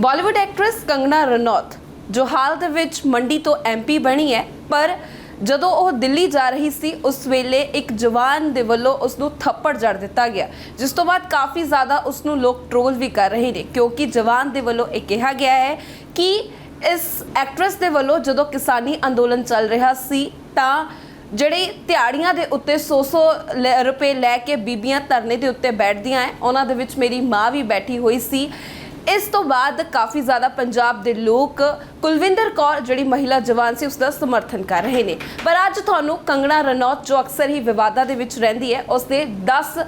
Bollywood actress Kangana Ranaut, ਜੋ ਹਾਲ ਦੇ ਵਿੱਚ ਮੰਡੀ ਤੋਂ ਐਮਪੀ ਬਣੀ ਹੈ, ਪਰ ਜਦੋਂ ਉਹ ਦਿੱਲੀ ਜਾ ਰਹੀ ਸੀ, ਉਸ ਵੇਲੇ ਇੱਕ ਜਵਾਨ ਦੇ ਵੱਲੋਂ ਉਸ ਨੂੰ ਥੱਪੜ ਜੜ ਦਿੱਤਾ ਗਿਆ, ਜਿਸ ਤੋਂ ਬਾਅਦ ਕਾਫੀ ਜ਼ਿਆਦਾ ਉਸ ਨੂੰ ਲੋਕ ਟ੍ਰੋਲ ਵੀ ਕਰ ਰਹੇ ਨੇ, ਕਿਉਂਕਿ ਜਵਾਨ ਦੇ ਵੱਲੋਂ ਇਹ ਕਿਹਾ ਗਿਆ ਹੈ ਕਿ ਇਸ ਐਕਟਰੈਸ ਦੇ ਵੱਲੋਂ ਜਦੋਂ ਕਿਸਾਨੀ ਅੰਦੋਲਨ ਚੱਲ ਰਿਹਾ ਸੀ, ਤਾਂ ਜਿਹੜੇ ਦਿਹਾੜੀਆਂ ਦੇ ਉੱਤੇ 100-100 ਲੈ- ਰੁਪਏ ਲੈ ਕੇ ਬੀਬੀਆਂ ਧਰਨੇ ਦੇ ਉੱਤੇ ਬੈਠਦੀਆਂ ਐ ਉਹਨਾਂ ਦੇ ਵਿੱਚ ਮੇਰੀ ਮਾਂ ਵੀ ਬੈਠੀ ਹੋਈ ਸੀ। ਇਸ ਤੋਂ ਬਾਅਦ ਕਾਫੀ ਜ਼ਿਆਦਾ ਪੰਜਾਬ ਦੇ ਲੋਕ ਕੁਲਵਿੰਦਰ ਕੌਰ, ਜਿਹੜੀ ਮਹਿਲਾ ਜਵਾਨ ਸੀ ਉਸ ਦਾ ਸਮਰਥਨ ਕਰ ਰਹੇ ਨੇ। ਪਰ ਅੱਜ ਤੁਹਾਨੂੰ ਕੰਗਣਾ ਰਣੌਤ, ਜੋ ਅਕਸਰ ਹੀ ਵਿਵਾਦਾਂ ਦੇ ਵਿੱਚ ਰਹਿੰਦੀ ਹੈ ਉਸ ਦੇ 10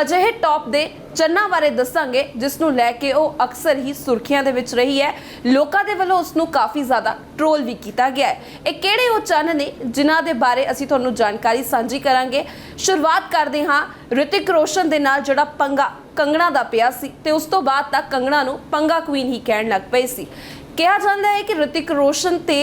ਅਜਿਹੇ ਟੌਪ ਦੇ ਚੰਨਾਂ ਬਾਰੇ ਦੱਸਾਂਗੇ ਜਿਸ ਨੂੰ ਲੈ ਕੇ ਉਹ ਅਕਸਰ ਹੀ ਸੁਰਖੀਆਂ ਦੇ ਵਿੱਚ ਰਹੀ ਹੈ। ਲੋਕਾਂ ਦੇ ਵੱਲੋਂ ਉਸ ਨੂੰ ਕਾਫੀ ਜ਼ਿਆਦਾ ਟ੍ਰੋਲ ਵੀ ਕੀਤਾ ਗਿਆ ਹੈ। ਇਹ ਕਿਹੜੇ ਉਹ ਚੰਨ ਨੇ, ਜਿਨ੍ਹਾਂ ਦੇ ਬਾਰੇ ਅਸੀਂ ਤੁਹਾਨੂੰ ਜਾਣਕਾਰੀ ਸਾਂਝੀ ਕਰਾਂਗੇ। ਸ਼ੁਰੂਆਤ ਕਰਦੇ ਹਾਂ ਰਿਤਿਕ ਰੋਸ਼ਨ ਦੇ ਨਾਲ, ਜਿਹੜਾ ਪੰਗਾ ਕੰਗਣਾ ਦਾ ਪਿਆ ਸੀ ਤੇ ਉਸ ਤੋਂ ਬਾਅਦ ਤੱਕ ਕੰਗਣਾ ਨੂੰ ਪੰਗਾ ਕੁਈਨ ਹੀ ਕਹਿਣ ਲੱਗ ਪਏ ਸੀ। ਕਿਹਾ ਜਾਂਦਾ ਹੈ ਕਿ ਰਿਤਿਕ ਰੋਸ਼ਨ ਤੇ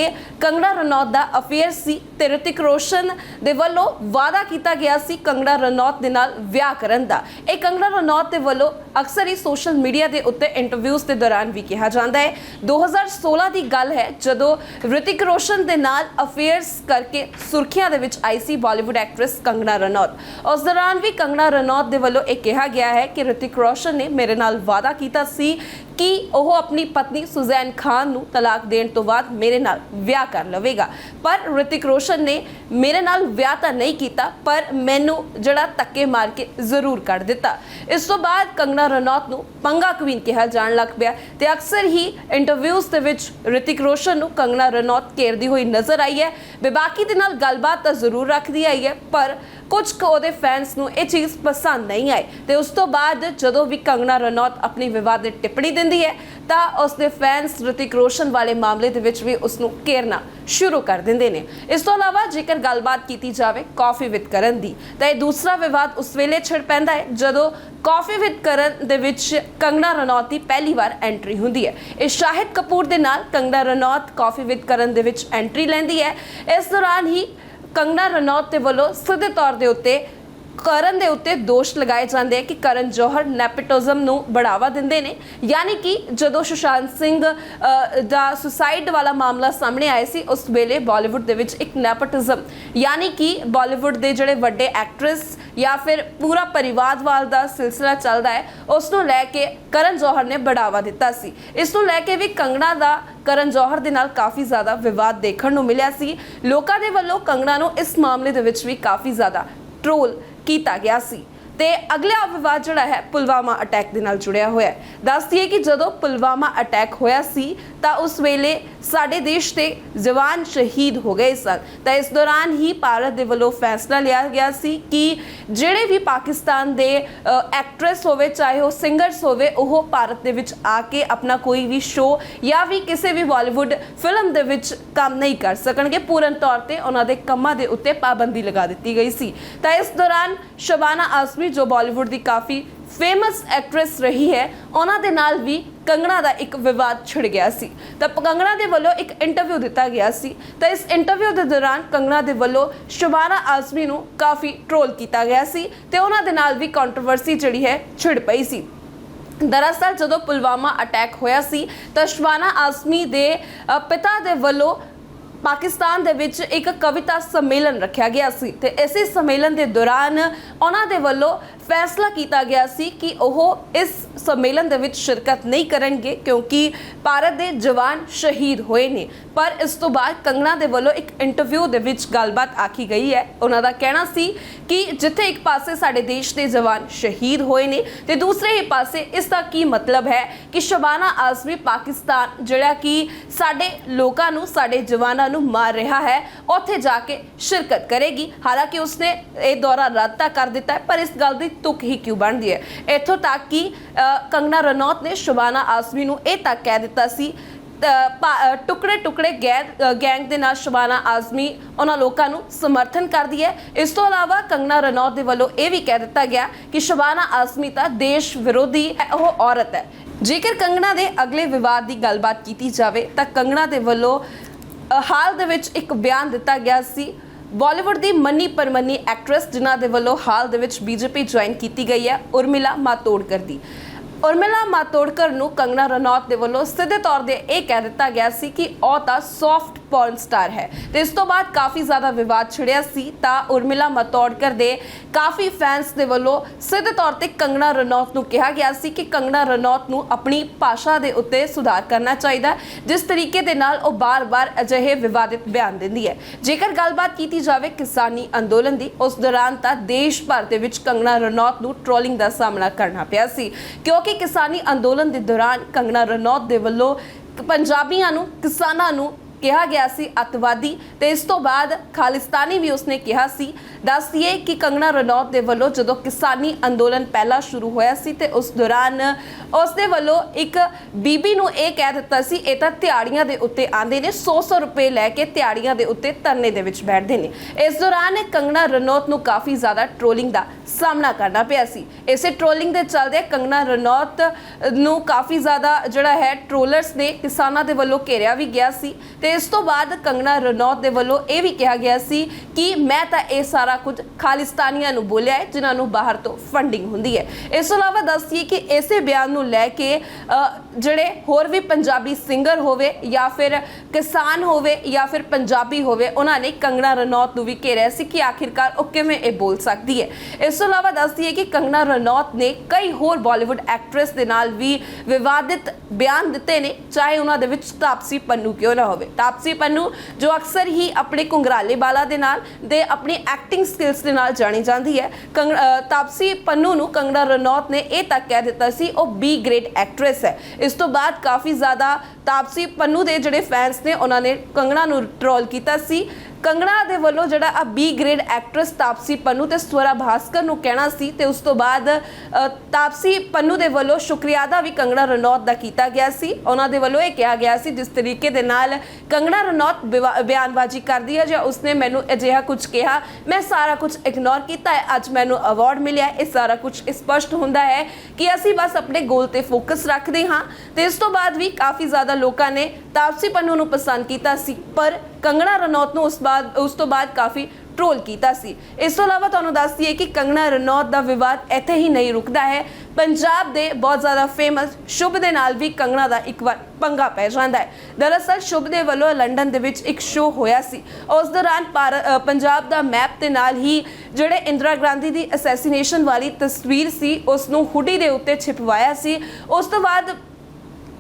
ਕੰਗੜਾ ਰਣੌਤ ਦਾ ਅਫੇਅਰ ਸੀ ਤੇ ਰਿਤਿਕ ਰੋਸ਼ਨ ਦੇ ਵੱਲੋਂ ਵਾਅਦਾ ਕੀਤਾ ਗਿਆ ਸੀ ਕੰਗੜਾ ਰਣੌਤ ਦੇ ਨਾਲ ਵਿਆਹ ਕਰਨ ਦਾ। ਇਹ ਕੰਗੜਾ ਰਣੌਤ ਦੇ ਵੱਲੋਂ ਅਕਸਰ ਹੀ ਸੋਸ਼ਲ ਮੀਡੀਆ ਦੇ ਉੱਤੇ ਇੰਟਰਵਿਊਜ਼ ਦੇ ਦੌਰਾਨ ਵੀ ਕਿਹਾ ਜਾਂਦਾ ਹੈ। 2016 ਦੀ ਗੱਲ ਹੈ, ਜਦੋਂ ਰਿਤਿਕ ਰੋਸ਼ਨ ਦੇ ਨਾਲ ਅਫੇਅਰਸ ਕਰਕੇ ਸੁਰਖੀਆਂ ਦੇ ਵਿੱਚ ਆਈ ਸੀ ਬਾਲੀਵੁੱਡ ਐਕਟਰੈਸ ਕੰਗਣਾ ਰਣੌਤ। ਉਸ ਦੌਰਾਨ ਵੀ ਕੰਗਣਾ ਰਣੌਤ ਦੇ ਵੱਲੋਂ ਇਹ ਕਿਹਾ ਗਿਆ ਹੈ ਕਿ ਰਿਤਿਕ ਰੋਸ਼ਨ ਨੇ ਮੇਰੇ ਨਾਲ ਵਾਅਦਾ ਕੀਤਾ ਸੀ ਕਿ ਉਹ ਆਪਣੀ ਪਤਨੀ ਸੁਜ਼ੈਨ ਖਾਨ ਨੂੰ ਤਲਾਕ ਦੇਣ ਤੋਂ ਬਾਅਦ ਮੇਰੇ ਨਾਲ ਵਿਆਹ ਕਰ ਲਵੇਗਾ। ਪਰ ਰਿਤਿਕ ਰੋਸ਼ਨ ਨੇ ਮੇਰੇ ਨਾਲ ਵਿਆਹ ਤਾਂ ਨਹੀਂ ਕੀਤਾ, ਪਰ ਮੈਨੂੰ ਜਿਹੜਾ ਧੱਕੇ ਮਾਰ ਕੇ ਜ਼ਰੂਰ ਕੱਢ ਦਿੱਤਾ। ਇਸ ਤੋਂ ਬਾਅਦ ਕੰਗਨਾ ਰਣੌਤ ਨੂੰ ਪੰਗਾ ਕੁਈਨ ਕਿਹਾ ਜਾਣ ਲੱਗ ਪਿਆ ਤੇ ਅਕਸਰ ਹੀ ਇੰਟਰਵਿਊਜ਼ ਦੇ ਵਿੱਚ ਰਿਤਿਕ ਰੋਸ਼ਨ ਨੂੰ ਕੰਗਨਾ ਰਣੌਤ ਘੇਰਦੀ ਹੋਈ ਨਜ਼ਰ ਆਈ ਹੈ। ਬੇਬਾਕੀ ਦੇ ਨਾਲ ਗੱਲਬਾਤ ਤਾਂ ਜ਼ਰੂਰ ਰੱਖਦੀ ਆਈ ਹੈ, ਪਰ ਕੁਝ ਕੁ ਉਹਦੇ ਫੈਨਸ ਨੂੰ ਇਹ ਚੀਜ਼ ਪਸੰਦ ਨਹੀਂ ਆਈ। ਤੇ ਉਸ ਤੋਂ ਬਾਅਦ ਜਦੋਂ ਵੀ ਕੰਗਨਾ ਰਣੌਤ ਆਪਣੀ ਵਿਵਾਦਿਤ ਟਿੱਪਣੀ ਦਿੰਦੀ ਹੈ, ਤਾਂ ਉਸ ਦੇ ਫੈਨਸ ਰਿਤਿਕ ਰੋਸ਼ਨ ਵਾਲੇ ਮਾਮਲੇ ਦੇ ਵਿੱਚ ਵੀ ਉਸ ਨੂੰ ਘੇਰਨਾ ਸ਼ੁਰੂ ਕਰ ਦਿੰਦੇ ਨੇ। ਇਸ ਤੋਂ ਇਲਾਵਾ ਜੇਕਰ ਗੱਲਬਾਤ ਕੀਤੀ ਜਾਵੇ ਕਾਫੀ ਵਿਦ ਕਰਨ ਦੀ, ਤਾਂ ਇਹ ਦੂਸਰਾ ਵਿਵਾਦ ਉਸ ਵੇਲੇ ਛਿੜ ਪੈਂਦਾ ਹੈ, ਜਦੋਂ ਕਾਫੀ ਵਿਦ ਕਰਨ ਦੇ ਵਿੱਚ ਕੰਗਨਾ ਰਣੌਤ ਦੀ ਪਹਿਲੀ ਵਾਰ ਐਂਟਰੀ ਹੁੰਦੀ ਹੈ। ਇਹ ਸ਼ਾਹਿਦ ਕਪੂਰ ਦੇ ਨਾਲ ਕੰਗਨਾ ਰਣੌਤ ਕਾਫੀ ਵਿਦ ਕਰਨ ਦੇ ਵਿੱਚ ਐਂਟਰੀ ਲੈਂਦੀ ਹੈ। ਇਸ ਦੌਰਾਨ ਹੀ ਕੰਗਣਾ ਰਣੌਤ ਦੇ ਵੱਲੋਂ ਸਿੱਧੇ ਤੌਰ ਦੇ ਉੱਤੇ ਕਰਨ ਦੇ ਉੱਤੇ ਦੋਸ਼ ਲਗਾਏ ਜਾਂਦੇ ਆ ਕਿ ਕਰਨ ਜੋਹਰ ਨੈਪੋਟਿਜ਼ਮ ਨੂੰ ਬੜਾਵਾ ਦਿੰਦੇ ਨੇ। ਯਾਨੀ ਕਿ ਜਦੋਂ ਸੁਸ਼ਾਂਤ ਸਿੰਘ ਦਾ ਸੁਸਾਈਡ ਵਾਲਾ ਮਾਮਲਾ ਸਾਹਮਣੇ ਆਇਆ ਸੀ, ਉਸ ਵੇਲੇ ਬਾਲੀਵੁੱਡ ਦੇ ਵਿੱਚ ਇੱਕ ਨੈਪੋਟਿਜ਼ਮ। ਯਾਨੀ ਕਿ ਬਾਲੀਵੁੱਡ ਦੇ ਜਿਹੜੇ ਵੱਡੇ ਐਕਟਰੈਸ ਜਾਂ ਫਿਰ ਪੂਰਾ ਪਰਿਵਾਰਵਾਦ ਦਾ ਸਿਲਸਿਲਾ ਚੱਲਦਾ ਹੈ, ਉਸ ਨੂੰ ਲੈ ਕੇ ਕਰਨ ਜੋਹਰ ਨੇ ਬੜਾਵਾ ਦਿੱਤਾ ਸੀ। ਇਸ ਨੂੰ ਲੈ ਕੇ ਵੀ ਕੰਗਣਾ ਦਾ ਕਰਨ ਜੋਹਰ ਦੇ ਨਾਲ ਕਾਫੀ ਜ਼ਿਆਦਾ ਵਿਵਾਦ ਦੇਖਣ ਨੂੰ ਮਿਲਿਆ ਸੀ। ਲੋਕਾਂ ਦੇ ਵੱਲੋਂ ਕੰਗਣਾ ਨੂੰ ਇਸ ਮਾਮਲੇ ਦੇ ਵਿੱਚ ਵੀ ਕਾਫੀ ਜ਼ਿਆਦਾ ਟ੍ਰੋਲ ਕੀਤਾ ਗਿਆ ਸੀ। ਤੇ ਅਗਲਾ ਵਿਵਾਦ ਜਿਹੜਾ ਹੈ, ਪੁਲਵਾਮਾ ਅਟੈਕ ਦੇ ਨਾਲ ਜੁੜਿਆ ਹੋਇਆ ਹੈ। ਦੱਸਦੀ ਹੈ ਕਿ ਜਦੋਂ ਪੁਲਵਾਮਾ ਅਟੈਕ ਹੋਇਆ ਸੀ, ਤਾਂ ਉਸ ਵੇਲੇ ਸਾਡੇ ਦੇਸ਼ ਦੇ ਜਵਾਨ ਸ਼ਹੀਦ ਹੋ ਗਏ ਸਨ। ਤਾਂ ਇਸ ਦੌਰਾਨ ਹੀ ਭਾਰਤ ਦੇ ਵੱਲੋਂ ਫੈਸਲਾ ਲਿਆ ਗਿਆ ਸੀ ਕਿ ਜਿਹੜੇ ਵੀ ਪਾਕਿਸਤਾਨ ਦੇ ਐਕਟਰੈਸ ਹੋਵੇ, ਚਾਹੇ ਉਹ ਸਿੰਗਰਸ ਹੋਵੇ, ਉਹ ਭਾਰਤ ਦੇ ਵਿੱਚ ਆ ਕੇ ਆਪਣਾ ਕੋਈ ਵੀ ਸ਼ੋਅ ਜਾਂ ਵੀ ਕਿਸੇ ਵੀ ਬਾਲੀਵੁੱਡ ਫਿਲਮ ਦੇ ਵਿੱਚ ਕੰਮ ਨਹੀਂ ਕਰ ਸਕਣਗੇ। ਪੂਰਨ ਤੌਰ ਤੇ ਉਹਨਾਂ ਦੇ ਕੰਮਾਂ ਦੇ ਉੱਤੇ ਪਾਬੰਦੀ ਲਗਾ ਦਿੱਤੀ ਗਈ ਸੀ। ਤਾਂ ਇਸ ਦੌਰਾਨ ਸ਼ਬਾਨਾ ਆਜ਼ਮੀ, ਜੋ ਬਾਲੀਵੁੱਡ ਦੀ ਕਾਫੀ ਫੇਮਸ ਐਕਟਰੈਸ ਰਹੀ ਹੈ, ਉਹਨਾਂ ਦੇ ਨਾਲ ਵੀ ਕੰਗਣਾ ਦਾ ਇੱਕ ਵਿਵਾਦ ਛਿੜ ਗਿਆ ਸੀ। ਤਾਂ ਕੰਗਣਾ ਦੇ ਵੱਲੋਂ ਇੱਕ ਇੰਟਰਵਿਊ ਦਿੱਤਾ ਗਿਆ ਸੀ। ਤਾਂ ਇਸ ਇੰਟਰਵਿਊ ਦੇ ਦੌਰਾਨ ਕੰਗਣਾ ਦੇ ਵੱਲੋਂ ਸ਼ਬਾਨਾ ਆਜ਼ਮੀ ਨੂੰ ਕਾਫੀ ਟ੍ਰੋਲ ਕੀਤਾ ਗਿਆ ਸੀ ਤੇ ਉਹਨਾਂ ਦੇ ਨਾਲ ਵੀ ਕੰਟਰੋਵਰਸੀ ਜਿਹੜੀ ਹੈ ਛਿੜ ਪਈ ਸੀ। ਦਰਅਸਲ ਜਦੋਂ ਪੁਲਵਾਮਾ ਅਟੈਕ ਹੋਇਆ ਸੀ, ਤਾਂ ਸ਼ਬਾਨਾ ਆਜ਼ਮੀ ਦੇ ਪਿਤਾ ਦੇ ਵੱਲੋਂ ਪਾਕਿਸਤਾਨ ਦੇ ਵਿੱਚ ਇੱਕ ਕਵਿਤਾ ਸੰਮੇਲਨ ਰੱਖਿਆ ਗਿਆ ਸੀ ਤੇ ਇਸੇ ਸੰਮੇਲਨ ਦੇ ਦੌਰਾਨ ਉਹਨਾਂ ਦੇ ਵੱਲੋਂ ਫੈਸਲਾ ਕੀਤਾ ਗਿਆ ਸੀ ਕਿ ਉਹ ਇਸ ਸੰਮੇਲਨ ਦੇ ਵਿੱਚ ਸ਼ਿਰਕਤ ਨਹੀਂ ਕਰਨਗੇ ਕਿਉਂਕਿ ਭਾਰਤ ਦੇ ਜਵਾਨ ਸ਼ਹੀਦ ਹੋਏ ਨੇ। ਪਰ ਇਸ ਤੋਂ ਬਾਅਦ ਕੰਗਣਾ ਦੇ ਵੱਲੋਂ ਇੱਕ ਇੰਟਰਵਿਊ ਦੇ ਵਿੱਚ ਗੱਲਬਾਤ ਆਖੀ ਗਈ ਹੈ। ਉਹਨਾਂ ਦਾ ਕਹਿਣਾ ਸੀ ਕਿ ਜਿੱਥੇ ਇੱਕ ਪਾਸੇ ਸਾਡੇ ਦੇਸ਼ ਦੇ ਜਵਾਨ ਸ਼ਹੀਦ ਹੋਏ ਨੇ ਤੇ ਦੂਸਰੇ ਹੀ ਪਾਸੇ ਇਸ ਦਾ ਕੀ ਮਤਲਬ ਹੈ ਕਿ ਸ਼ਬਾਨਾ ਆਜ਼ਮੀ ਪਾਕਿਸਤਾਨ, ਜਿਹੜਾ ਕਿ ਸਾਡੇ ਲੋਕਾਂ ਨੂੰ, ਸਾਡੇ ਜਵਾਨਾਂ ਨੂੰ ਮਾਰ ਰਿਹਾ ਹੈ। ਉੱਥੇ ਜਾ ਕੇ ਸ਼ਿਰਕਤ ਕਰੇਗੀ। ਹਾਲਾਂਕਿ ਉਸਨੇ ਇਹ ਦੌਰਾ ਰੱਦ ਤਾਂ ਕਰ ਦਿੱਤਾ ਹੈ, ਪਰ ਇਸ ਗੱਲ ਦੀ ਤੁਕ ਹੀ ਕਿਉਂ ਬਣਦੀ ਹੈ? ਇੱਥੋਂ ਤੱਕ ਕਿ ਕੰਗਨਾ ਰਣੌਤ ਨੇ ਸ਼ਬਾਨਾ ਆਸਮੀ ਨੂੰ ਇਹ ਤੱਕ ਕਹਿ ਦਿੱਤਾ ਸੀ ਟੁਕੜੇ ਟੁਕੜੇ ਗੈਂਗ ਦੇ ਨਾਲ ਸ਼ਬਾਨਾ ਆਜ਼ਮੀ ਉਹਨਾਂ ਲੋਕਾਂ ਨੂੰ ਸਮਰਥਨ ਕਰਦੀ ਹੈ। ਇਸ ਤੋਂ ਇਲਾਵਾ ਕੰਗਨਾ ਰਣੌਤ ਦੇ ਵੱਲੋਂ ਇਹ ਵੀ ਕਹਿ ਦਿੱਤਾ ਗਿਆ ਕਿ ਸ਼ਬਾਨਾ ਆਜ਼ਮੀ ਤਾਂ ਦੇਸ਼ ਵਿਰੋਧੀ ਉਹ ਔਰਤ ਹੈ। ਜੇਕਰ ਕੰਗਣਾ ਦੇ ਅਗਲੇ ਵਿਵਾਦ ਦੀ ਗੱਲਬਾਤ ਕੀਤੀ ਜਾਵੇ, ਤਾਂ ਕੰਗਣਾ ਦੇ ਵੱਲੋਂ ਹਾਲ ਦੇ ਵਿੱਚ ਇੱਕ ਬਿਆਨ ਦਿੱਤਾ ਗਿਆ ਸੀ। ਬਾਲੀਵੁੱਡ ਦੀ ਮੰਨੀ ਪਰਮੰਨੀ ਐਕਟਰੈਸ, ਜਿਨ੍ਹਾਂ ਦੇ ਵੱਲੋਂ ਹਾਲ ਦੇ ਵਿੱਚ ਬੀਜੇਪੀ ਜੁਆਇਨ ਕੀਤੀ ਗਈ ਹੈ, ਉਰਮਿਲਾ ਮਾਤੋੜਕਰ ਦੀ। ਉਰਮਿਲਾ ਮਾਤੋੜਕਰ ਨੂੰ ਕੰਗਨਾ ਰਣੌਤ ਦੇ ਵੱਲੋਂ ਸਿੱਧੇ ਤੌਰ ਤੇ ਇਹ ਕਹਿ ਦਿੱਤਾ ਗਿਆ ਸੀ ਕਿ ਉਹ ਤਾਂ ਸੌਫਟ ਪੌਰਨ ਸਟਾਰ ਹੈ ਤੇ ਇਸ ਤੋਂ ਬਾਅਦ ਕਾਫੀ ਜ਼ਿਆਦਾ ਵਿਵਾਦ ਛਿੜਿਆ ਸੀ ਤਾਂ ਉਰਮਿਲਾ ਮਤੌੜਕਰ ਦੇ ਕਾਫੀ ਫੈਨਸ ਦੇ ਵੱਲੋਂ ਸਿੱਧੇ ਤੌਰ ਤੇ ਕੰਗਣਾ ਰਣੌਤ ਨੂੰ ਕਿਹਾ ਗਿਆ ਸੀ ਕਿ ਕੰਗਣਾ ਰਣੌਤ ਨੂੰ ਆਪਣੀ ਭਾਸ਼ਾ ਦੇ ਉੱਤੇ ਸੁਧਾਰ ਕਰਨਾ ਚਾਹੀਦਾ ਜਿਸ ਤਰੀਕੇ ਦੇ ਨਾਲ ਉਹ ਬਾਰ-ਬਾਰ ਅਜਿਹੇ ਵਿਵਾਦਿਤ ਬਿਆਨ ਦਿੰਦੀ ਹੈ ਜੇਕਰ ਗੱਲਬਾਤ ਕੀਤੀ ਜਾਵੇ ਕਿਸਾਨੀ ਅੰਦੋਲਨ ਦੀ ਉਸ ਦੌਰਾਨ ਤਾਂ ਦੇਸ਼ ਭਰ ਦੇ ਵਿੱਚ ਕੰਗਣਾ ਰਣੌਤ ਨੂੰ ਟ੍ਰੋਲਿੰਗ ਦਾ ਸਾਹਮਣਾ ਕਰਨਾ ਪਿਆ ਸੀ ਕਿਉਂਕਿ ਕਿਸਾਨੀ ਅੰਦੋਲਨ ਦੇ ਦੌਰਾਨ ਕੰਗਣਾ ਰਣੌਤ ਦੇ ਵੱਲੋਂ ਪੰਜਾਬੀਆਂ ਨੂੰ ਕਿਸਾਨਾਂ ਨੂੰ ਕਿਹਾ ਗਿਆ ਸੀ ਅੱਤਵਾਦੀ ਤੇ ਇਸ ਤੋਂ ਬਾਅਦ ਖਾਲਿਸਤਾਨੀ ਵੀ ਉਸਨੇ ਕਿਹਾ ਸੀ। ਦੱਸਦੀਏ ਕਿ ਕੰਗਣਾ ਰਣੌਤ ਦੇ ਵੱਲੋਂ ਜਦੋਂ ਕਿਸਾਨੀ ਅੰਦੋਲਨ ਪਹਿਲਾਂ ਸ਼ੁਰੂ ਹੋਇਆ ਸੀ ਤੇ ਉਸ ਦੌਰਾਨ ਉਸ ਦੇ ਵੱਲੋਂ ਇੱਕ ਬੀਬੀ ਨੂੰ ਇਹ ਕਹਿ ਦਿੱਤਾ ਸੀ, ਇਹ ਤਾਂ ਦਿਹਾੜੀਆਂ ਦੇ ਉੱਤੇ ਆਂਦੇ ਨੇ 100-100 ਰੁਪਏ ਲੈ ਕੇ ਦਿਹਾੜੀਆਂ ਦੇ ਉੱਤੇ ਧਰਨੇ ਦੇ ਵਿੱਚ ਬੈਠਦੇ ਨੇ। ਇਸ ਦੌਰਾਨ ਕੰਗਣਾ ਰਣੌਤ ਨੂੰ ਕਾਫੀ ਜ਼ਿਆਦਾ ਟ੍ਰੋਲਿੰਗ ਦਾ ਸਾਹਮਣਾ ਕਰਨਾ ਪਿਆ ਸੀ। ਇਸੇ ਟ੍ਰੋਲਿੰਗ ਦੇ ਚੱਲਦੇ ਕੰਗਣਾ ਰਣੌਤ ਨੂੰ ਕਾਫੀ ਜ਼ਿਆਦਾ ਜਿਹੜਾ ਹੈ ਟ੍ਰੋਲਰਸ ਨੇ ਕਿਸਾਨਾਂ ਦੇ ਵੱਲੋਂ ਘੇਰਿਆ ਵੀ ਗਿਆ ਸੀ ਤੇ ਇਸ ਤੋਂ ਬਾਅਦ ਕੰਗਣਾ ਰਣੌਤ ਦੇ ਵੱਲੋਂ ਇਹ ਵੀ ਕਿਹਾ ਗਿਆ ਸੀ ਕਿ ਮੈਂ ਤਾਂ ਇਹ ਸਾਰਾ ਕੁਝ ਖਾਲਿਸਤਾਨੀਆਂ ਨੂੰ ਬੋਲਿਆ ਹੈ, ਜਿਨ੍ਹਾਂ ਨੂੰ ਬਾਹਰ ਤੋਂ ਫੰਡਿੰਗ ਹੁੰਦੀ ਹੈ। ਇਸ ਤੋਂ ਇਲਾਵਾ ਦੱਸਦੀ ਕਿ ਇਸੇ ਬਿਆਨ ਨੂੰ ਲੈ ਕੇ ਜਿਹੜੇ ਹੋਰ ਵੀ ਪੰਜਾਬੀ ਸਿੰਗਰ ਹੋਵੇ ਜਾਂ ਫਿਰ ਕਿਸਾਨ ਹੋਵੇ ਜਾਂ ਫਿਰ ਪੰਜਾਬੀ ਹੋਵੇ, ਉਹਨਾਂ ਨੇ ਕੰਗਣਾ ਰਣੌਤ ਨੂੰ ਵੀ ਘੇਰਿਆ ਸੀ ਕਿ ਆਖਿਰਕਾਰ ਉਹ ਕਿਵੇਂ ਇਹ ਬੋਲ ਸਕਦੀ ਹੈ। ਇਸ ਤੋਂ ਇਲਾਵਾ ਦੱਸਦੀਏ ਕਿ ਕੰਗਣਾ ਰਣੌਤ ਨੇ ਕਈ ਹੋਰ ਬਾਲੀਵੁੱਡ ਐਕਟਰੈਸ ਦੇ ਨਾਲ ਵੀ ਵਿਵਾਦਿਤ ਬਿਆਨ ਦਿੱਤੇ ਨੇ, ਚਾਹੇ ਉਹਨਾਂ ਦੇ ਵਿੱਚ ਤਾਪਸੀ ਪੰਨੂ ਕਿਉਂ ਨਾ ਹੋਵੇ। ਤਾਪਸੀ ਪੰਨੂ, ਜੋ ਅਕਸਰ ਹੀ ਆਪਣੇ ਕੁੰਗਰਾਲੇ ਬਾਲਾ ਦੇ ਨਾਲ ਦੇ ਆਪਣੀ ਐਕਟਿੰਗ ਸਕਿੱਲਸ ਦੇ ਨਾਲ ਜਾਣੀ ਜਾਂਦੀ ਹੈ। ਕੰਗ- ਤਾਪਸੀ ਪੰਨੂ ਨੂੰ ਕੰਗਨਾ ਰਣੌਤ ਨੇ ਇਹ ਤੱਕ ਕਹਿ ਦਿੱਤਾ ਸੀ, ਉਹ ਬੀ ਗ੍ਰੇਟ ਐਕਟਰੈਸ ਹੈ। ਇਸ ਤੋਂ ਬਾਅਦ ਕਾਫੀ ਜ਼ਿਆਦਾ ਤਾਪਸੀ ਪੰਨੂ ਦੇ ਜਿਹੜੇ ਫੈਨਸ ਨੇ, ਉਹਨਾਂ ਨੇ ਕੰਗਣਾ ਨੂੰ ਟ੍ਰੋਲ ਕੀਤਾ ਸੀ। ਕੰਗਣਾ ਦੇ ਵੱਲੋਂ ਜਿਹੜਾ ਆ B grade actress Taapsee Pannu ਤੇ ਸਵਰਾ ਭਾਸਕਰ ਨੂੰ ਕਹਿਣਾ ਸੀ ਤੇ ਉਸ ਤੋਂ ਬਾਅਦ ਤਾਪਸੀ ਪੰਨੂ ਦੇ ਵੱਲੋਂ ਸ਼ੁਕਰੀਆ ਦਾ ਵੀ ਕੰਗਣਾ ਰਣੌਤ ਦਾ ਕੀਤਾ ਗਿਆ ਸੀ। ਉਹਨਾਂ ਦੇ ਵੱਲੋਂ ਇਹ ਕਿਹਾ ਗਿਆ ਸੀ, ਜਿਸ ਤਰੀਕੇ ਦੇ ਨਾਲ ਕੰਗਣਾ ਰਣੌਤ ਬਿਵਾ- ਬਿਆਨਬਾਜ਼ੀ ਕਰਦੀ ਹੈ ਜਾਂ ਉਸਨੇ ਮੈਨੂੰ ਅਜਿਹਾ ਕੁਝ ਕਿਹਾ, ਮੈਂ ਸਾਰਾ ਕੁਝ ਇਗਨੋਰ ਕੀਤਾ ਹੈ। ਅੱਜ ਮੈਨੂੰ ਅਵਾਰਡ ਮਿਲਿਆ ਇਹ ਸਾਰਾ ਕੁਝ ਸਪਸ਼ਟ ਹੁੰਦਾ ਹੈ ਕਿ ਅਸੀਂ ਬਸ ਆਪਣੇ ਗੋਲ ਤੇ ਫੋਕਸ ਰੱਖਦੇ ਹਾਂ। ਤੇ ਇਸ ਤੋਂ ਬਾਅਦ ਵੀ ਕਾਫੀ ਜ਼ਿਆਦਾ ਲੋਕਾਂ ਨੇ ਤਾਪਸੀ ਪੰਨੂ ਨੂੰ ਪਸੰਦ ਕੀਤਾ ਸੀ, ਪਰ ਕੰਗਣਾ ਰਣੌਤ ਨੂੰ ਉਸ ਬਾਅਦ, ਉਸ ਤੋਂ ਬਾਅਦ ਕਾਫੀ ਟ੍ਰੋਲ ਕੀਤਾ ਸੀ। ਇਸ ਤੋਂ ਇਲਾਵਾ ਤੁਹਾਨੂੰ ਦੱਸ ਦਈਏ ਕਿ ਕੰਗਣਾ ਰਣੌਤ ਦਾ ਵਿਵਾਦ ਇੱਥੇ ਹੀ ਨਹੀਂ ਰੁਕਦਾ ਹੈ। ਪੰਜਾਬ ਦੇ ਬਹੁਤ ਜ਼ਿਆਦਾ ਫੇਮਸ ਸ਼ੁਭ ਦੇ ਨਾਲ ਵੀ ਕੰਗਣਾ ਦਾ ਇੱਕ ਵਾਰ ਪੰਗਾ ਪੈ ਜਾਂਦਾ ਹੈ। ਦਰਅਸਲ ਸ਼ੁਭ ਦੇ ਵੱਲੋਂ ਲੰਡਨ ਦੇ ਵਿੱਚ ਇੱਕ ਸ਼ੋਅ ਹੋਇਆ ਸੀ। ਉਸ ਦੌਰਾਨ ਭਾਰ- ਪੰਜਾਬ ਦਾ ਮੈਪ ਦੇ ਨਾਲ ਹੀ ਜਿਹੜੇ ਇੰਦਰਾ ਗਾਂਧੀ ਦੀ ਅਸੈਸੀਨੇਸ਼ਨ ਵਾਲੀ ਤਸਵੀਰ ਸੀ, ਉਸ ਨੂੰ ਹੁੱਡੀ ਦੇ ਉੱਤੇ ਛਿਪਵਾਇਆ ਸੀ। ਉਸ ਤੋਂ ਬਾਅਦ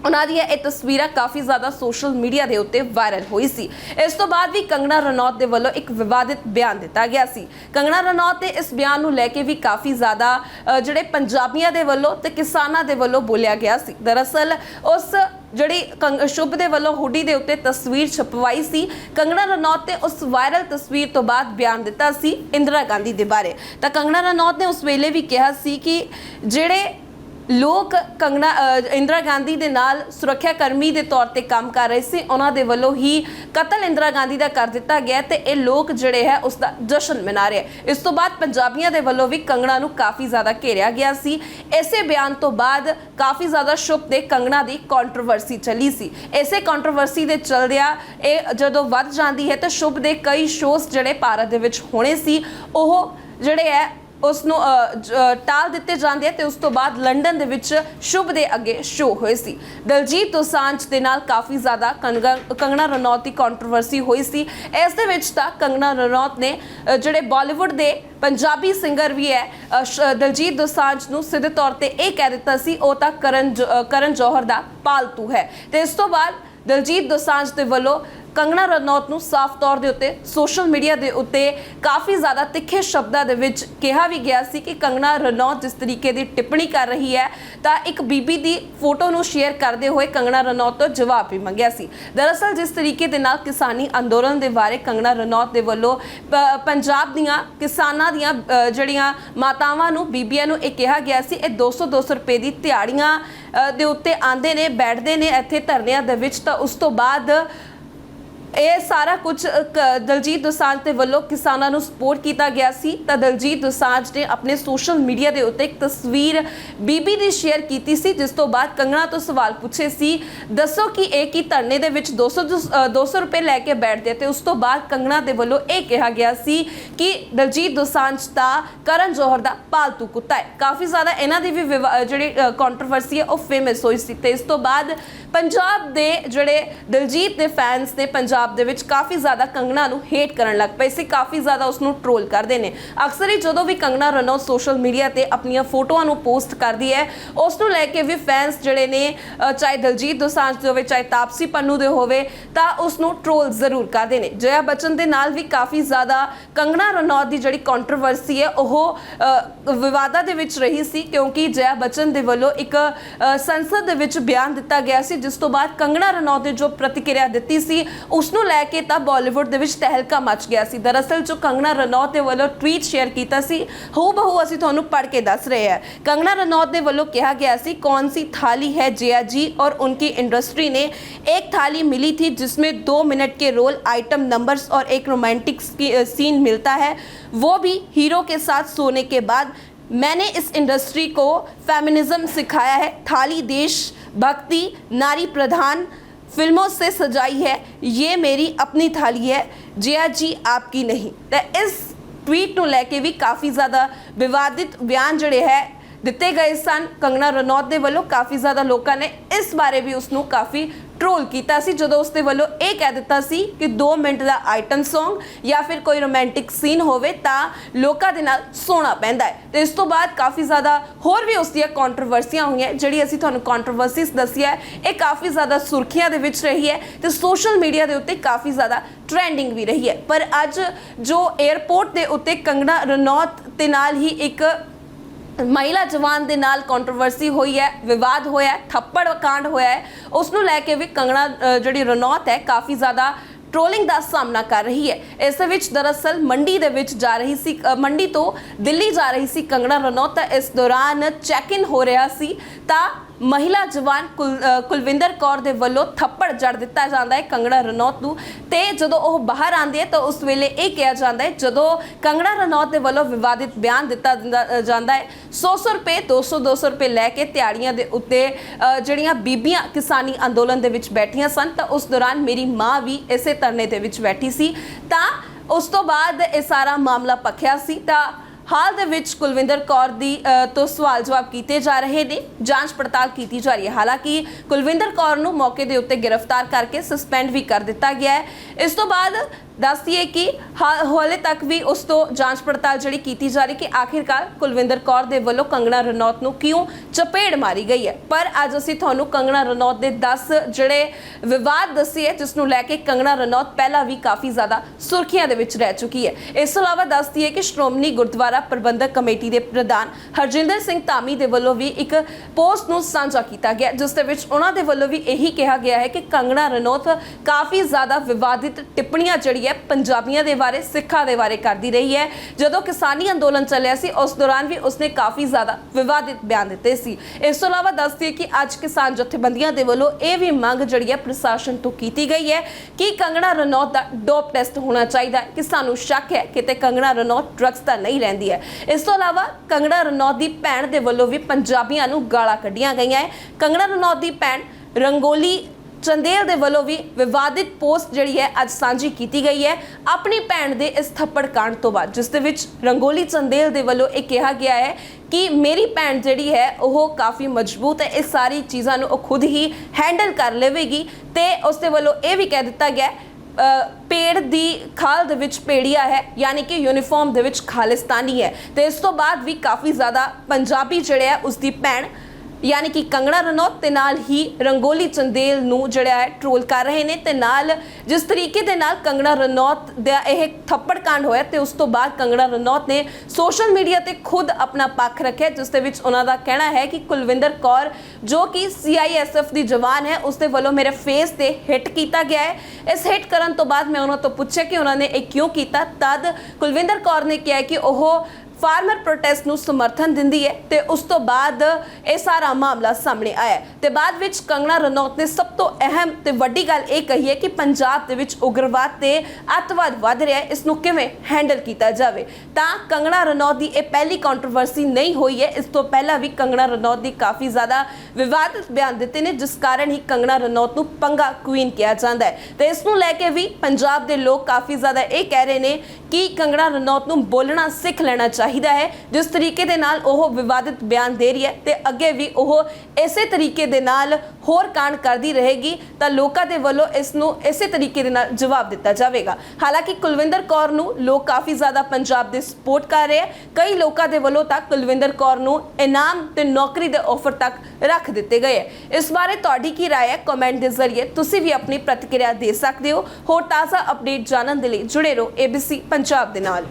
ਉਹਨਾਂ ਦੀਆਂ ਇਹ ਤਸਵੀਰਾਂ ਕਾਫੀ ਜ਼ਿਆਦਾ ਸੋਸ਼ਲ ਮੀਡੀਆ ਦੇ ਉੱਤੇ ਵਾਇਰਲ ਹੋਈ ਸੀ। ਇਸ ਤੋਂ ਬਾਅਦ ਵੀ ਕੰਗਣਾ ਰਣੌਤ ਦੇ ਵੱਲੋਂ ਇੱਕ ਵਿਵਾਦਿਤ ਬਿਆਨ ਦਿੱਤਾ ਗਿਆ ਸੀ। ਕੰਗਣਾ ਰਣੌਤ ਦੇ ਇਸ ਬਿਆਨ ਨੂੰ ਲੈ ਕੇ ਵੀ ਕਾਫੀ ਜ਼ਿਆਦਾ ਜਿਹੜੇ ਪੰਜਾਬੀਆਂ ਦੇ ਵੱਲੋਂ ਤੇ ਕਿਸਾਨਾਂ ਦੇ ਵੱਲੋਂ ਬੋਲਿਆ ਗਿਆ ਸੀ। ਦਰਅਸਲ ਉਸ ਜਿਹੜੀ ਕੰਗ- ਸ਼ੁਭ ਦੇ ਵੱਲੋਂ ਹੁੱਡੀ ਦੇ ਉੱਤੇ ਤਸਵੀਰ ਛਪਵਾਈ ਸੀ। ਕੰਗਣਾ ਰਣੌਤ ਨੇ ਉਸ ਵਾਇਰਲ ਤਸਵੀਰ ਤੋਂ ਬਾਅਦ ਬਿਆਨ ਦਿੱਤਾ ਸੀ ਇੰਦਰਾ ਗਾਂਧੀ ਦੇ ਬਾਰੇ। ਤਾਂ ਕੰਗਣਾ ਰਣੌਤ ਨੇ ਉਸ ਵੇਲੇ ਵੀ ਕਿਹਾ ਸੀ ਕਿ ਜਿਹੜੇ ਲੋਕ ਕੰਗਣਾ ਇੰਦਰਾ ਗਾਂਧੀ ਦੇ ਨਾਲ ਸੁਰੱਖਿਆ ਕਰਮੀ ਦੇ ਤੌਰ ਤੇ ਕੰਮ ਕਰ ਰਹੇ ਸੀ, ਉਹਨਾਂ ਦੇ ਵੱਲੋਂ ਹੀ ਕਤਲ ਇੰਦਰਾ ਗਾਂਧੀ ਦਾ ਕਰ ਦਿੱਤਾ ਗਿਆ ਤੇ ਇਹ ਲੋਕ ਜਿਹੜੇ ਹੈ, ਉਸ ਦਾ ਜਸ਼ਨ ਮਨਾ ਰਹੇ ਇਸ ਤੋਂ ਬਾਅਦ ਪੰਜਾਬੀਆਂ ਦੇ ਵੱਲੋਂ ਵੀ ਕੰਗਣਾ ਨੂੰ ਕਾਫੀ ਜ਼ਿਆਦਾ ਘੇਰਿਆ ਗਿਆ ਸੀ। ਇਸੇ ਬਿਆਨ ਤੋਂ ਬਾਅਦ ਕਾਫੀ ਜ਼ਿਆਦਾ ਸ਼ੁਭ ਦੇ ਕੰਗਣਾ ਦੀ ਕੰਟਰੋਵਰਸੀ ਚੱਲੀ ਸੀ। ਇਸੇ ਕੰਟਰੋਵਰਸੀ ਦੇ ਚਲਦਿਆਂ ਇਹ ਜਦੋਂ ਵੱਧ ਜਾਂਦੀ ਹੈ, ਤਾਂ ਸ਼ੁਭ ਦੇ ਕਈ ਸ਼ੋਜ਼ ਜਿਹੜੇ ਭਾਰਤ ਦੇ ਵਿੱਚ ਹੋਣੇ ਸੀ, ਉਹ ਜਿਹੜੇ ਹੈ ਉਸ ਨੂੰ ਟਾਲ ਦਿੱਤੇ ਜਾਂਦੇ ਆ ਤੇ ਉਸ ਤੋਂ ਬਾਅਦ ਲੰਡਨ ਦੇ ਵਿੱਚ ਸ਼ੁਭ ਦੇ ਅੱਗੇ ਸ਼ੋਅ ਹੋਏ ਸੀ। ਦਲਜੀਤ ਦੋਸਾਂਝ ਦੇ ਨਾਲ ਕਾਫੀ ਜ਼ਿਆਦਾ ਕੰਗਣਾ- ਕੰਗਣਾ ਰਣੌਤ ਦੀ ਕੰਟਰੋਵਰਸੀ ਹੋਈ ਸੀ। ਇਸ ਦੇ ਵਿੱਚ ਤਾਂ ਕੰਗਣਾ ਰਣੌਤ ਨੇ ਜਿਹੜੇ ਬਾਲੀਵੁੱਡ ਦੇ ਪੰਜਾਬੀ ਸਿੰਗਰ ਵੀ ਹੈ ਸ਼- ਦਲਜੀਤ ਦੋਸਾਂਝ ਨੂੰ ਸਿੱਧੇ ਤੌਰ ਤੇ ਇਹ ਕਹਿ ਦਿੱਤਾ ਸੀ, ਉਹ ਤਾਂ ਕਰਨ ਜੋ- ਕਰਨ ਜੋਹਰ ਦਾ ਪਾਲਤੂ ਹੈ। ਤੇ ਇਸ ਤੋਂ ਬਾਅਦ ਦਲਜੀਤ ਦੋਸਾਂਝ ਦੇ ਵੱਲੋਂ ਕੰਗਣਾ ਰਣੌਤ ਨੂੰ ਸਾਫ਼ ਤੌਰ ਦੇ ਉੱਤੇ ਸੋਸ਼ਲ ਮੀਡੀਆ ਦੇ ਉੱਤੇ ਕਾਫੀ ਜ਼ਿਆਦਾ ਤਿੱਖੇ ਸ਼ਬਦਾਂ ਦੇ ਵਿੱਚ ਕਿਹਾ ਵੀ ਗਿਆ ਸੀ ਕਿ ਕੰਗਣਾ ਰਣੌਤ ਜਿਸ ਤਰੀਕੇ ਦੀ ਟਿੱਪਣੀ ਕਰ ਰਹੀ ਹੈ, ਤਾਂ ਇੱਕ ਬੀਬੀ ਦੀ ਫੋਟੋ ਨੂੰ ਸ਼ੇਅਰ ਕਰਦੇ ਹੋਏ ਕੰਗਣਾ ਰਣੌਤ ਤੋਂ ਜਵਾਬ ਵੀ ਮੰਗਿਆ ਸੀ। ਦਰਅਸਲ ਜਿਸ ਤਰੀਕੇ ਦੇ ਨਾਲ ਕਿਸਾਨੀ ਅੰਦੋਲਨ ਦੇ ਬਾਰੇ ਕੰਗਣਾ ਰਣੌਤ ਦੇ ਵੱਲੋਂ ਪ- ਪੰਜਾਬ ਦੀਆਂ ਕਿਸਾਨਾਂ ਦੀਆਂ ਜਿਹੜੀਆਂ ਮਾਤਾਵਾਂ ਨੂੰ, ਬੀਬੀਆਂ ਨੂੰ ਇਹ ਕਿਹਾ ਗਿਆ ਸੀ, ਇਹ 200 200 ਰੁਪਏ ਦੀ ਦਿਹਾੜੀਆਂ ਦੇ ਉੱਤੇ ਆਂਦੇ ਨੇ, ਬੈਠਦੇ ਨੇ ਇੱਥੇ ਧਰਨਿਆਂ ਦੇ ਵਿੱਚ, ਤਾਂ ਉਸ ਤੋਂ ਬਾਅਦ ਇਹ ਸਾਰਾ ਕੁਝ ਦਲਜੀਤ ਦੋਸਾਂਝ ਦੇ ਵੱਲੋਂ ਕਿਸਾਨਾਂ ਨੂੰ ਸਪੋਰਟ ਕੀਤਾ ਗਿਆ ਸੀ। ਤਾਂ ਦਲਜੀਤ ਦੋਸਾਂਝ ਨੇ ਆਪਣੇ ਸੋਸ਼ਲ ਮੀਡੀਆ ਦੇ ਉੱਤੇ ਇੱਕ ਤਸਵੀਰ ਬੀਬੀ ਦੀ ਸ਼ੇਅਰ ਕੀਤੀ ਸੀ ਜਿਸ ਤੋਂ ਬਾਅਦ ਕੰਗਣਾ ਤੋਂ ਸਵਾਲ ਪੁੱਛੇ ਸੀ ਦੱਸੋ ਕਿ ਇਹ ਕੀ ਧਰਨੇ ਦੇ ਵਿੱਚ 200 ਦੋ- ਅ, 200 ਰੁਪਏ ਲੈ ਕੇ ਬੈਠਦੇ ਤੇ ਉਸ ਤੋਂ ਬਾਅਦ ਕੰਗਣਾ ਦੇ ਵੱਲੋਂ ਇਹ ਕਿਹਾ ਗਿਆ ਸੀ ਕਿ ਦਲਜੀਤ ਦੋਸਾਂਝ ਦਾ ਕਰਨ ਜੋਹਰ ਦਾ ਪਾਲਤੂ ਕੁੱਤਾ ਹੈ। ਕਾਫੀ ਜ਼ਿਆਦਾ ਇਹਨਾਂ ਦੀ ਵੀ ਵਿਵਾ- ਜਿਹੜੀ ਕੰਟਰੋਵਰਸੀ ਹੈ ਉਹ ਫੇਮਸ ਹੋਈ ਸੀ। ਤੇ ਇਸ ਤੋਂ ਬਾਅਦ ਪੰਜਾਬ ਦੇ ਜਿਹੜੇ ਦਲਜੀਤ ਦੇ ਫੈਨਸ ਨੇ ਪੰਜਾਬ ਦੇ ਵਿੱਚ ਕਾਫੀ ਜ਼ਿਆਦਾ ਕੰਗਣਾ ਨੂੰ ਹੇਟ ਕਰਨ ਲੱਗ ਪਏ ਸੀ, ਕਾਫੀ ਜ਼ਿਆਦਾ ਉਸ ਨੂੰ ਟ੍ਰੋਲ ਕਰਦੇ ਨੇ। ਅਕਸਰ ਹੀ ਜਦੋਂ ਵੀ ਕੰਗਣਾ ਰਣੌਤ ਸੋਸ਼ਲ ਮੀਡੀਆ ਤੇ ਆਪਣੀਆਂ ਫੋਟੋਆਂ ਨੂੰ ਪੋਸਟ ਕਰਦੀ ਹੈ ਉਸ ਨੂੰ ਲੈ ਕੇ ਵੀ ਫੈਨਸ ਜਿਹੜੇ ਨੇ ਚਾਹੇ ਦਲਜੀਤ ਦੋਸਾਂਝ ਦੇ ਹੋਵੇ, ਚਾਹੇ ਤਾਪਸੀ ਪੰਨੂ ਦੇ ਹੋਵੇ, ਤਾਂ ਉਸ ਨੂੰ ਟ੍ਰੋਲ ਜ਼ਰੂਰ ਕਰਦੇ ਨੇ। ਜया ਬਚਨ ਦੇ ਨਾਲ ਵੀ ਕਾਫੀ ਜ਼ਿਆਦਾ ਕੰਗਣਾ ਰਣੌਤ ਦੀ ਜਿਹੜੀ ਕੰਟਰੋਵਰਸੀ ਹੈ, ਉਹ ਵਿਵਾਦਾਂ ਦੇ ਵਿੱਚ ਰਹੀ ਸੀ, ਕਿਉਂਕਿ ਜया ਬਚਨ ਦੇ ਵੱਲੋਂ ਇੱਕ ਸੰਸਦ ਦੇ ਵਿੱਚ ਬਿਆਨ ਦਿੱਤਾ ਗਿਆ ਸੀ, ਜਿਸ ਤੋਂ ਬਾਅਦ ਕੰਗਣਾ ਰਣੌਤ ਨੇ ਜੋ ਪ੍ਰਤੀਕਿਰਿਆ ਦਿੱਤੀ ਸੀ, ਉਸ ਨੂੰ ਲੈ ਕੇ ਤਾਂ ਬਾਲੀਵੁੱਡ ਦੇ ਵਿੱਚ ਤਹਿਲਕਾ ਮਚ ਗਿਆ ਸੀ ਦਰਅਸਲ ਜੋ ਕੰਗਣਾ ਰਣੌਤ ਦੇ ਵੱਲੋਂ ਟਵੀਟ ਸ਼ੇਅਰ ਕੀਤਾ ਸੀ ਹੂ ਬਹੂ ਅਸੀਂ ਤੁਹਾਨੂੰ ਪੜ੍ਹ ਕੇ ਦੱਸ ਰਹੇ ਹਾਂ ਕੰਗਣਾ ਰਣੌਤ ਦੇ ਵੱਲੋਂ ਕਿਹਾ ਗਿਆ ਸੀ कौन सी थाली है जया जी और उनकी इंडस्ट्री ने एक थाली मिली थी जिसमें दो मिनट के रोल आइटम नंबर्स और एक रोमांटिक सीन मिलता है वो भी हीरो के साथ सोने के बाद मैंने इस इंडस्ट्री को फेमिनिज्म सिखाया है थाली देश भक्ति नारी प्रधान फिल्मों से सजाई है ये मेरी अपनी थाली है जया जी आपकी नहीं तो इस ਟਵੀਟ ਨੂੰ ਲੈ ਕੇ ਵੀ ਕਾਫੀ ਜ਼ਿਆਦਾ ਵਿਵਾਦਿਤ ਬਿਆਨ ਜਿਹੜੇ ਹੈ ਦਿੱਤੇ ਗਏ ਸਨ ਕੰਗਨਾ ਰਣੌਤ ਦੇ ਵੱਲੋਂ ਕਾਫੀ ਜ਼ਿਆਦਾ ਲੋਕਾਂ ਨੇ ਇਸ ਬਾਰੇ ਵੀ ਉਸ ਨੂੰ ਕਾਫੀ ਟ੍ਰੋਲ ਕੀਤਾ ਸੀ, ਜਦੋਂ ਉਸ ਦੇ ਵੱਲੋਂ ਇਹ ਕਹਿ ਦਿੱਤਾ ਸੀ ਕਿ 2 ਮਿੰਟ ਦਾ ਆਈਟਮ Song ਜਾਂ ਫਿਰ ਕੋਈ ਰੋਮਾਂਟਿਕ ਸੀਨ ਹੋਵੇ ਤਾਂ ਲੋਕਾਂ ਦੇ ਨਾਲ ਸੋਣਾ ਪੈਂਦਾ ਹੈ। ਤੇ ਇਸ ਤੋਂ ਬਾਅਦ ਕਾਫੀ ਜ਼ਿਆਦਾ ਹੋਰ ਵੀ ਉਸ ਦੀਆਂ ਕੰਟਰੋਵਰਸੀਆਂ ਹੋਈਆਂ, ਜਿਹੜੀ ਅਸੀਂ ਤੁਹਾਨੂੰ ਕੰਟਰੋਵਰਸੀਜ਼ ਦੱਸਿਆ ਇਹ ਕਾਫੀ ਜ਼ਿਆਦਾ ਸੁਰਖੀਆਂ ਦੇ ਵਿੱਚ ਰਹੀ ਹੈ ਤੇ ਸੋਸ਼ਲ ਮੀਡੀਆ ਦੇ ਉੱਤੇ ਕਾਫੀ ਜ਼ਿਆਦਾ ਟ੍ਰੈਂਡਿੰਗ ਵੀ ਰਹੀ ਹੈ। ਪਰ ਅੱਜ ਜੋ 에ਅਰਪੋਰਟ ਦੇ ਉੱਤੇ ਕੰਗਣਾ ਰਨੌਤ ਦੇ ਨਾਲ ਹੀ ਇੱਕ ਮਹਿਲਾ ਜਵਾਨ ਦੇ ਨਾਲ ਕੰਟਰੋਵਰਸੀ ਹੋਈ ਹੈ, ਵਿਵਾਦ ਹੋਇਆ ਹੈ, ਥੱਪੜ ਕਾਂਡ ਹੋਇਆ ਹੈ। ਉਸ ਨੂੰ ਲੈ ਕੇ ਵੀ ਕੰਗਣਾ ਜਿਹੜੀ ਰਣੌਤ ਹੈ, ਕਾਫੀ ਜ਼ਿਆਦਾ ਟ੍ਰੋਲਿੰਗ ਦਾ ਸਾਹਮਣਾ ਕਰ ਰਹੀ ਹੈ। ਇਸ ਵਿੱਚ ਦਰਅਸਲ ਮੰਡੀ ਦੇ ਵਿੱਚ ਜਾ ਰਹੀ ਸੀ ਮੰਡੀ ਤੋਂ ਦਿੱਲੀ ਜਾ ਰਹੀ ਸੀ ਕੰਗਣਾ ਰਣੌਤ। ਇਸ ਦੌਰਾਨ ਚੈੱਕ ਇਨ ਹੋ ਰਿਹਾ ਸੀ ਤਾਂ ਮਹਿਲਾ ਜਵਾਨ ਕੁਲ- ਕੁਲਵਿੰਦਰ ਕੌਰ ਦੇ ਵੱਲੋਂ ਥੱਪੜ ਜੜ ਦਿੱਤਾ ਜਾਂਦਾ ਹੈ ਕੰਗਣਾ ਰਣੌਤ ਨੂੰ। ਤੇ ਜਦੋਂ ਉਹ ਬਾਹਰ ਆਉਂਦੀ ਹੈ ਤਾਂ ਉਸ ਵੇਲੇ ਇਹ ਕਿਹਾ ਜਾਂਦਾ ਹੈ, ਜਦੋਂ ਕੰਗਣਾ ਰਣੌਤ ਦੇ ਵੱਲੋਂ ਵਿਵਾਦਿਤ ਬਿਆਨ ਦਿੱਤਾ ਦਿੰਦਾ- ਜਾਂਦਾ ਹੈ 100 ਰੁਪਏ 200 200 ਰੁਪਏ ਲੈ ਕੇ ਤਿਆੜੀਆਂ ਦੇ ਉੱਤੇ ਜਿਹੜੀਆਂ ਬੀਬੀਆਂ ਕਿਸਾਨੀ ਅੰਦੋਲਨ ਦੇ ਵਿੱਚ ਬੈਠੀਆਂ ਸਨ, ਤਾਂ ਉਸ ਦੌਰਾਨ ਮੇਰੀ ਮਾਂ ਵੀ ਇਸੇ ਧਰਨੇ ਦੇ ਵਿੱਚ ਬੈਠੀ ਸੀ। ਤਾਂ ਉਸ ਤੋਂ ਬਾਅਦ ਇਹ ਸਾਰਾ ਮਾਮਲਾ ਪੱਖਿਆ ਸੀ। ਤਾਂ ਹਾਲ ਦੇ ਵਿੱਚ ਕੁਲਵਿੰਦਰ ਕੌਰ ਦੀ ਤੋਂ ਸਵਾਲ ਜਵਾਬ ਕੀਤੇ ਜਾ ਰਹੇ ਨੇ। ਜਾਂਚ ਪੜਤਾਲ ਕੀਤੀ ਜਾ ਰਹੀ ਹੈ। ਹਾਲਾਂਕਿ ਕੁਲਵਿੰਦਰ ਕੌਰ ਨੂੰ ਮੌਕੇ ਦੇ ਉੱਤੇ ਗ੍ਰਿਫਤਾਰ ਕਰਕੇ ਸਸਪੈਂਡ ਵੀ ਕਰ ਦਿੱਤਾ ਗਿਆ ਹੈ। ਇਸ ਤੋਂ ਬਾਅਦ ਦੱਸਦੀਏ ਕਿ ਹਾ- ਹਾਲੇ ਤੱਕ ਵੀ ਉਸ ਤੋਂ ਜਾਂਚ ਪੜਤਾਲ ਜਿਹੜੀ ਕੀਤੀ ਜਾ ਰਹੀ ਕਿ ਆਖਿਰਕਾਰ ਕੁਲਵਿੰਦਰ ਕੌਰ ਦੇ ਵੱਲੋਂ ਕੰਗਣਾ ਰਣੌਤ ਨੂੰ ਕਿਉਂ ਚਪੇੜ ਮਾਰੀ ਗਈ ਹੈ? ਪਰ ਅੱਜ ਅਸੀਂ ਤੁਹਾਨੂੰ ਕੰਗਣਾ ਰਣੌਤ ਦੇ 10 ਜਿਹੜੇ ਵਿਵਾਦ ਦੱਸੀਏ, ਜਿਸ ਨੂੰ ਲੈ ਕੇ ਕੰਗਣਾ ਰਣੌਤ ਪਹਿਲਾਂ ਵੀ ਕਾਫੀ ਜ਼ਿਆਦਾ ਸੁਰਖੀਆਂ ਦੇ ਵਿੱਚ ਰਹਿ ਚੁੱਕੀ ਹੈ। ਇਸ ਤੋਂ ਇਲਾਵਾ ਦੱਸਦੀ ਹੈ ਕਿ ਸ਼੍ਰੋਮਣੀ ਗੁਰਦੁਆਰਾ ਪ੍ਰਬੰਧਕ ਕਮੇਟੀ ਦੇ ਪ੍ਰਧਾਨ ਹਰਜਿੰਦਰ ਸਿੰਘ ਧਾਮੀ ਦੇ ਵੱਲੋਂ ਵੀ ਇੱਕ ਪੋਸਟ ਨੂੰ ਸਾਂਝਾ ਕੀਤਾ ਗਿਆ, ਜਿਸ ਦੇ ਵਿੱਚ ਉਹਨਾਂ ਦੇ ਵੱਲੋਂ ਵੀ ਇਹੀ ਕਿਹਾ ਗਿਆ ਹੈ ਕਿ ਕੰਗਣਾ ਰਣੌਤ ਕਾਫੀ ਜ਼ਿਆਦਾ ਵਿਵਾਦਿਤ ਟਿੱਪਣੀਆਂ ਜਿਹੜੀ ਹੈ, ਪੰਜਾਬੀਆਂ ਦੇ ਬਾਰੇ, ਸਿੱਖਾਂ ਦੇ ਬਾਰੇ ਕਰਦੀ ਰਹੀ ਹੈ। ਜਦੋਂ ਕਿਸਾਨੀ ਅੰਦੋਲਨ ਚੱਲਿਆ ਸੀ, ਉਸ ਦੌਰਾਨ ਵੀ ਉਸਨੇ ਕਾਫੀ ਜ਼ਿਆਦਾ ਵਿਵਾਦਿਤ ਬਿਆਨ ਦਿੱਤੇ ਸੀ। ਇਸ ਤੋਂ ਇਲਾਵਾ ਦੱਸ ਕਿ ਅੱਜ ਕਿਸਾਨ ਜਥੇਬੰਦੀਆਂ ਦੇ ਵੱਲੋਂ ਇਹ ਵੀ ਮੰਗ ਜਿਹੜੀ ਹੈ, ਪ੍ਰਸ਼ਾਸਨ ਤੋਂ ਕੀਤੀ ਗਈ ਹੈ ਕਿ ਕੰਗਣਾ ਰਣੌਤ ਦਾ ਡੋਪ ਟੈਸਟ ਹੋਣਾ ਚਾਹੀਦਾ ਹੈ। ਕਿ ਸਾਨੂੰ ਸ਼ੱਕ ਹੈ ਕਿਤੇ ਕੰਗਣਾ ਰਣੌਤ ਡਰੱਗਸ ਤਾਂ ਨਹੀਂ ਲੈਂਦੀ ਹੈ। ਇਸ ਤੋਂ ਇਲਾਵਾ ਕੰਗਣਾ ਰਣੌਤ ਦੀ ਭੈਣ ਦੇ ਵੱਲੋਂ ਵੀ ਪੰਜਾਬੀਆਂ ਨੂੰ ਗਾਲਾਂ ਕੱਢੀਆਂ ਗਈਆਂ ਹੈ। ਕੰਗਣਾ ਰਣੌਤ ਦੀ ਭੈਣ ਰੰਗੋਲੀ ਚੰਦੇਲ ਦੇ ਵੱਲੋਂ ਵੀ ਵਿਵਾਦਿਤ ਪੋਸਟ ਜਿਹੜੀ ਹੈ ਅੱਜ ਸਾਂਝੀ ਕੀਤੀ ਗਈ ਹੈ। ਆਪਣੀ ਭੈਣ ਦੇ ਇਸ ਥੱਪੜ ਕਾਂਡ ਤੋਂ ਬਾਅਦ ਜਿਸ ਦੇ ਵਿੱਚ ਰੰਗੋਲੀ ਚੰਦੇਲ ਦੇ ਵੱਲੋਂ ਇਹ ਕਿਹਾ ਗਿਆ ਹੈ ਕਿ ਮੇਰੀ ਭੈਣ ਜਿਹੜੀ ਹੈ ਉਹ ਕਾਫੀ ਮਜ਼ਬੂਤ ਹੈ। ਇਹ ਸਾਰੀ ਚੀਜ਼ਾਂ ਨੂੰ ਉਹ ਖੁਦ ਹੀ ਹੈਂਡਲ ਕਰ ਲਵੇਗੀ ਤੇ ਉਸ ਦੇ ਵੱਲੋਂ ਇਹ ਵੀ ਕਹਿ ਦਿੱਤਾ ਗਿਆ ਹੈ, ਪੇੜ ਦੀ ਖਾਲ ਦੇ ਵਿੱਚ ਪੇੜੀਆ ਹੈ ਯਾਨੀ ਕਿ ਯੂਨੀਫਾਰਮ ਦੇ ਵਿੱਚ ਖਾਲਿਸਤਾਨੀ ਹੈ। ਤੇ ਇਸ ਤੋਂ ਬਾਅਦ ਵੀ ਕਾਫੀ ਜ਼ਿਆਦਾ ਪੰਜਾਬੀ ਜਿਹੜੇ ਹੈ ਉਸ ਦੀ ਭੈਣ ਯਾਨੀ ਕਿ ਕੰਗਣਾ ਰਣੌਤ ਤੇ ਨਾਲ ਹੀ ਰੰਗੋਲੀ ਚੰਦੇਲ ਨੂੰ ਜਿਹੜਾ ਹੈ ਟ੍ਰੋਲ ਕਰ ਰਹੇ ਨੇ ਤੇ ਨਾਲ ਜਿਸ ਤਰੀਕੇ ਦੇ ਨਾਲ ਕੰਗਣਾ ਰਣੌਤ ਦਾ ਇਹ ਥੱਪੜ ਕਾਂਡ ਹੋਇਆ ਤੇ ਉਸ ਤੋਂ ਬਾਅਦ ਕੰਗਣਾ ਰਣੌਤ ਨੇ ਸੋਸ਼ਲ ਮੀਡੀਆ ਤੇ ਖੁਦ ਆਪਣਾ ਪੱਖ ਰੱਖਿਆ, ਜਿਸ ਦੇ ਵਿੱਚ ਉਹਨਾਂ ਦਾ ਕਹਿਣਾ ਹੈ ਕਿ ਕੁਲਵਿੰਦਰ ਕੌਰ, ਜੋ ਕਿ CISF ਦੀ ਜਵਾਨ ਹੈ, ਉਸ ਦੇ ਵੱਲੋਂ ਮੇਰੇ ਫੇਸ ਤੇ ਹਿੱਟ ਕੀਤਾ ਗਿਆ ਹੈ। ਇਸ ਹਿੱਟ ਕਰਨ ਤੋਂ ਬਾਅਦ ਮੈਂ ਉਹਨਾਂ ਤੋਂ ਪੁੱਛਿਆ ਕਿ ਉਹਨਾਂ ਨੇ ਇਹ ਕਿਉਂ ਕੀਤਾ? ਤਦ ਕੁਲਵਿੰਦਰ ਕੌਰ ਨੇ ਕਿਹਾ ਕਿ ਉਹ ਫਾਰਮਰ ਪ੍ਰੋਟੈਸਟ ਨੂੰ ਸਮਰਥਨ ਦਿੰਦੀ ਹੈ ਤੇ ਉਸ ਤੋਂ ਬਾਅਦ ਇਹ ਸਾਰਾ ਮਾਮਲਾ ਸਾਹਮਣੇ ਆਇਆ ਹੈ। ਤੇ ਬਾਅਦ ਵਿੱਚ ਕੰਗਣਾ ਰਣੌਤ ਨੇ ਸਭ ਤੋਂ ਅਹਿਮ ਤੇ ਵੱਡੀ ਗੱਲ ਇਹ ਕਹੀ ਹੈ ਕਿ ਪੰਜਾਬ ਦੇ ਵਿੱਚ ਉਗਰਵਾਦ ਤੇ ਅੱਤਵਾਦ ਵੱਧ ਰਿਹਾ ਹੈ। ਇਸ ਨੂੰ ਕਿਵੇਂ ਹੈਂਡਲ ਕੀਤਾ ਜਾਵੇ? ਤਾਂ ਕੰਗਣਾ ਰਣੌਤ ਦੀ ਇਹ ਪਹਿਲੀ ਕੰਟਰੋਵਰਸੀ ਨਹੀਂ ਹੋਈ ਹੈ। ਇਸ ਤੋਂ ਪਹਿਲਾਂ ਵੀ ਕੰਗਣਾ ਰਣੌਤ ਦੀ ਕਾਫੀ ਜ਼ਿਆਦਾ ਵਿਵਾਦਿਤ ਬਿਆਨ ਦਿੱਤੇ ਨੇ, ਜਿਸ ਕਾਰਨ ਹੀ ਕੰਗਣਾ ਰਣੌਤ ਨੂੰ ਪੰਗਾ ਕੁਈਨ ਕਿਹਾ ਜਾਂਦਾ ਹੈ। ਤੇ ਇਸ ਨੂੰ ਲੈ ਕੇ ਵੀ ਪੰਜਾਬ ਦੇ ਲੋਕ ਕਾਫੀ ਜ਼ਿਆਦਾ ਇਹ ਕਹਿ ਰਹੇ ਨੇ ਕਿ ਕੰਗਣਾ ਰਣੌਤ ਨੂੰ ਬੋਲਣਾ ਸਿੱਖ ਲੈਣਾ ਚਾਹੀਦਾ ਚਾਹੀਦਾ ਹੈ ਜਿਸ ਤਰੀਕੇ ਦੇ ਨਾਲ ਉਹ ਵਿਵਾਦਿਤ ਬਿਆਨ ਦੇ ਰਹੀ ਹੈ ਤੇ ਅੱਗੇ ਵੀ ਉਹ ਇਸੇ ਤਰੀਕੇ ਦੇ ਨਾਲ ਹੋਰ ਕਾਂਡ ਕਰਦੀ ਰਹੇਗੀ ਤਾਂ ਲੋਕਾਂ ਦੇ ਵੱਲੋਂ ਇਸ ਨੂੰ ਇਸੇ ਤਰੀਕੇ ਦੇ ਨਾਲ ਜਵਾਬ ਦਿੱਤਾ ਜਾਵੇਗਾ ਹਾਲਾਂਕਿ ਕੁਲਵਿੰਦਰ ਕੌਰ ਨੂੰ ਲੋਕ ਕਾਫੀ ਜ਼ਿਆਦਾ ਪੰਜਾਬ ਦੇ ਸਪੋਰਟ ਕਰ ਰਹੇ ਹੈ ਕਈ ਲੋਕਾਂ ਦੇ ਵੱਲੋਂ ਤਾਂ ਕੁਲਵਿੰਦਰ ਕੌਰ ਨੂੰ ਇਨਾਮ ਤੇ ਨੌਕਰੀ ਦੇ ਆਫਰ ਤੱਕ ਰੱਖ ਦਿੱਤੇ ਗਏ ਹੈ ਇਸ ਬਾਰੇ ਤੁਹਾਡੀ ਕੀ رائے ਹੈ ਕਮੈਂਟ ਦੇ ਜ਼ਰੀਏ ਤੁਸੀਂ ਵੀ ਆਪਣੀ ਪ੍ਰਤੀਕਿਰਿਆ ਦੇ ਸਕਦੇ ਹੋ ਹੋਰ ਤਾਜ਼ਾ ਅਪਡੇਟ ਜਾਣਨ ਦੇ ਲਈ ਜੁੜੇ ਰਹੋ ABC ਪੰਜਾਬ ਦੇ ਨਾਲ